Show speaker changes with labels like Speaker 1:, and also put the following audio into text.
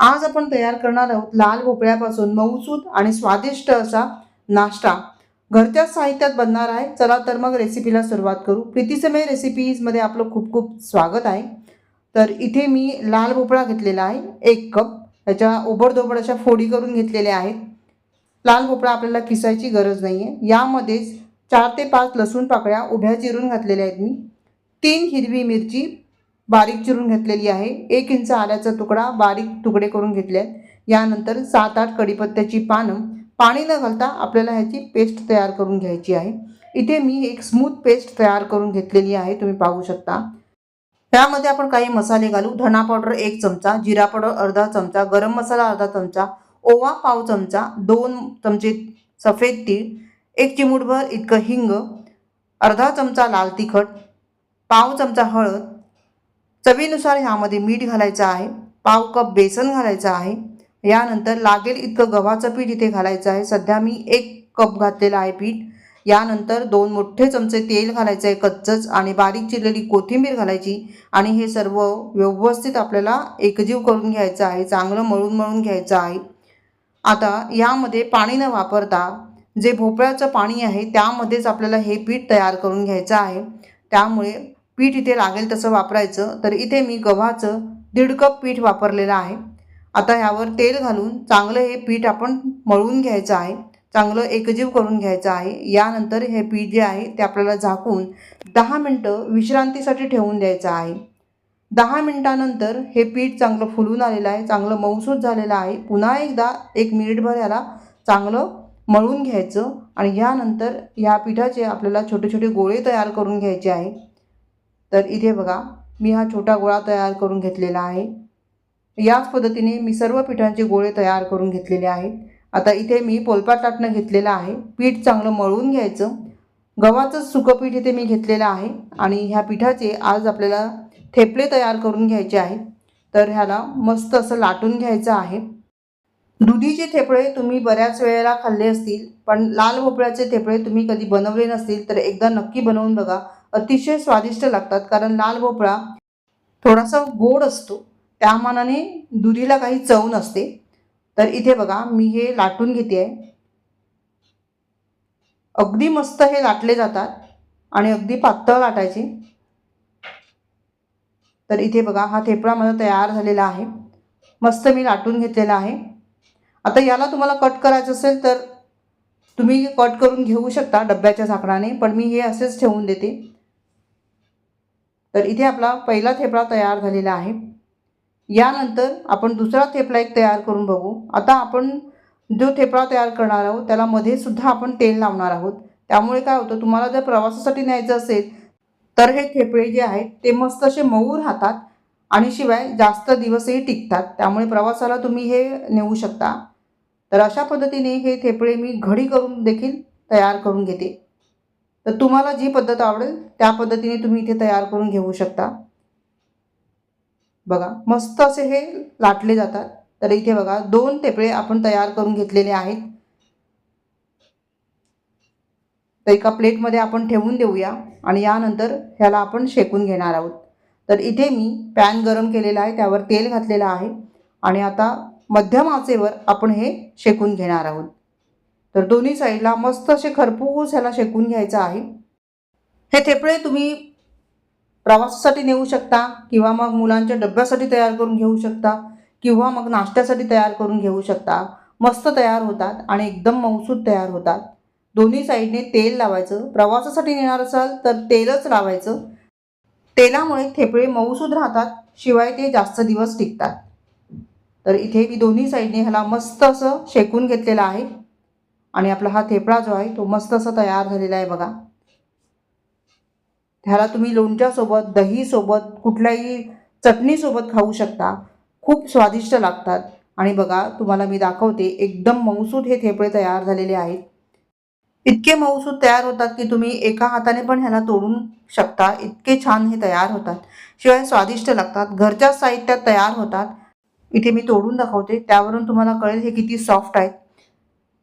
Speaker 1: आज आपण तयार करणार आहोत लाल भोपळ्यापासून मऊसूत आणि स्वादिष्ट असा नाश्ता. घरच्या साहित्यात बनणार आहे. चला तर मग रेसिपीला सुरुवात करू. प्रीतीसमय रेसिपीजमध्ये आपलं खूप खूप स्वागत आहे. तर इथे मी लाल भोपळा घेतलेला आहे एक कप. त्याच्या ओबडधोबड अशा फोडी करून घेतलेल्या आहेत. लाल भोपळा आपल्याला किसायची गरज नाही आहे यामध्येच चार ते पाच लसूण पाकळ्या उभ्या चिरून घातलेल्या आहेत मी. तीन हिरवी मिरची बारीक चिरून घेतलेली आहे. एक इंच आल्याचा तुकडा बारीक तुकडे करून घेतले आहेत यानंतर सात आठ कढीपत्त्याची पानं पाणी न घालता आपल्याला ह्याची पेस्ट तयार करून घ्यायची आहे. इथे मी एक स्मूथ पेस्ट तयार करून घेतलेली आहे. तुम्ही पाहू शकता. त्यामध्ये आपण काही मसाले घालू. धना पावडर एक चमचा जिरा पावडर अर्धा चमचा गरम मसाला अर्धा चमचा ओवा पाव चमचा दोन चमचे सफेद तीळ एक चिमूटभर इतकं हिंग अर्धा चमचा लाल तिखट पाव चमचा हळद चवीनुसार ह्यामध्ये मीठ घालायचं आहे पाव कप बेसन घालायचं आहे. यानंतर लागेल इतकं गव्हाचं पीठ इथे घालायचं आहे. सध्या मी एक कप घातलेलं आहे पीठ. यानंतर दोन मोठे चमचे तेल घालायचं आहे कच्चंच आणि बारीक चिरलेली कोथिंबीर घालायची आणि हे सर्व व्यवस्थित आपल्याला एकजीव करून घ्यायचं आहे. चांगलं मळून मळून घ्यायचं आहे. आता यामध्ये पाणी न वापरता जे भोपळ्याचं पाणी आहे त्यामध्येच आपल्याला हे पीठ तयार करून घ्यायचं आहे. त्यामुळे पीठ इथे लागेल तसं वापरायचं. तर इथे मी गव्हाचं दीड कप पीठ वापरलेलं आहे. आता ह्यावर तेल घालून चांगलं हे पीठ आपण मळून घ्यायचं आहे. चांगलं एकजीव करून घ्यायचं आहे. यानंतर हे पीठ जे आहे ते आपल्याला झाकून दहा मिनटं विश्रांतीसाठी ठेवून द्यायचं आहे. दहा मिनटानंतर हे पीठ चांगलं फुलून आलेलं आहे. चांगलं मऊसूत झालेलं आहे. पुन्हा एकदा एक मिनिटभर याला चांगलं मळून घ्यायचं आणि यानंतर ह्या पिठाचे आपल्याला छोटे छोटे गोळे तयार करून घ्यायचे आहे. तर इथे बघा मी हा छोटा गोळा तयार करून घेतलेला आहे. याच पद्धतीने मी सर्व पिठांचे गोळे तयार करून घेतलेले आहेत. आता इथे मी पोलपाट लाटणं घेतलेलं आहे. पीठ चांगलं मळून घ्यायचं. गव्हाचं सुकं पीठ इथे मी घेतलेलं आहे आणि ह्या पिठाचे आज आपल्याला थेपले तयार करून घ्यायचे आहेत तर ह्याला मस्त असं लाटून घ्यायचं आहे. दुधीचे थेपळे तुम्ही बऱ्याच वेळेला खाल्ले असतील पण लाल भोपळ्याचे थेपळे तुम्ही कधी बनवले नसतील तर एकदा नक्की बनवून बघा. अतिशय स्वादिष्ट लागतात कारण लाल भोपळा थोडासा गोड असतो. त्या मानाने दुधीला काही चव नसते. तर इथे बघा मी हे लाटून घेते आहे. अगदी मस्त हे लाटले जातात आणि अगदी पातळ लाटायचे. तर इथे बघा हा थेपळा माझा तयार झालेला आहे. मस्त मी लाटून घेतलेला आहे. आता याला तुम्हाला कट करायचं असेल तर तुम्ही कट करून घेऊ शकता डब्याच्या झाकणाने पण मी हे असेच ठेवून देते. तर इथे आपला पहिला थेपला तयार झालेला आहे. यानंतर आपण दुसरा थेपला एक तयार करून बघू. आता आपण जो थेपळा तयार करणार आहोत त्याला मध्ये सुद्धा आपण तेल लावणार आहोत. त्यामुळे काय होतं तुम्हाला जर प्रवासासाठी न्यायचं असेल तर हे थेपळे जे आहेत ते मस्त असे मऊ राहतात आणि शिवाय जास्त दिवसही टिकतात. त्यामुळे प्रवासाला तुम्ही हे नेऊ शकता. तर अशा पद्धतीने हे थेपळे मी घडी करून देखील तयार करून घेते. तर तुम्हाला जी पद्धत आवडेल त्या पद्धतीने तुम्ही इथे तयार करून घेऊ शकता. बघा मस्त असे हे लाटले जातात. तर इथे बघा दोन टेपळे आपण तयार करून घेतलेले आहेत. तर एका प्लेटमध्ये आपण ठेवून देऊया आणि यानंतर ह्याला आपण शेकून घेणार आहोत. तर इथे मी पॅन गरम केलेला आहे त्यावर तेल घातलेलं आहे आणि आता मध्यम आचेवर आपण हे शेकून घेणार आहोत. तर दोन्ही साईडला मस्त असे खरपूस ह्याला शेकून घ्यायचं आहे. हे थेपळे तुम्ही प्रवासासाठी नेऊ शकता किंवा मग मुलांच्या डब्यासाठी तयार करून घेऊ शकता किंवा मग नाश्त्यासाठी तयार करून घेऊ शकता. मस्त तयार होतात आणि एकदम मऊसूद तयार होतात. दोन्ही साईडने तेल लावायचं. प्रवासासाठी नेणार असाल तर तेलच लावायचं. तेलामुळे थेपळे मऊसूद राहतात शिवाय ते जास्त दिवस टिकतात. तर इथे मी दोन्ही साईडने ह्याला मस्त असं शेकून घेतलेलं आहे. आणि आपला हा थेपळा जो आहे तो मस्त असा तयार झालेला आहे बघा. ह्याला तुम्ही लोणच्यासोबत दहीसोबत कुठल्याही चटणीसोबत खाऊ शकता. खूप स्वादिष्ट लागतात. आणि बघा तुम्हाला मी दाखवते एकदम मऊसूद हे थेपळे तयार झालेले आहेत. इतके मऊसूद तयार होतात की तुम्ही एका हाताने पण ह्याला तोडून शकता. इतके छान हे तयार होतात. शिवाय स्वादिष्ट लागतात. घरच्या साहित्यात तयार होतात. इथे मी तोडून दाखवते. त्यावरून तुम्हाला कळेल हे किती सॉफ्ट आहेत.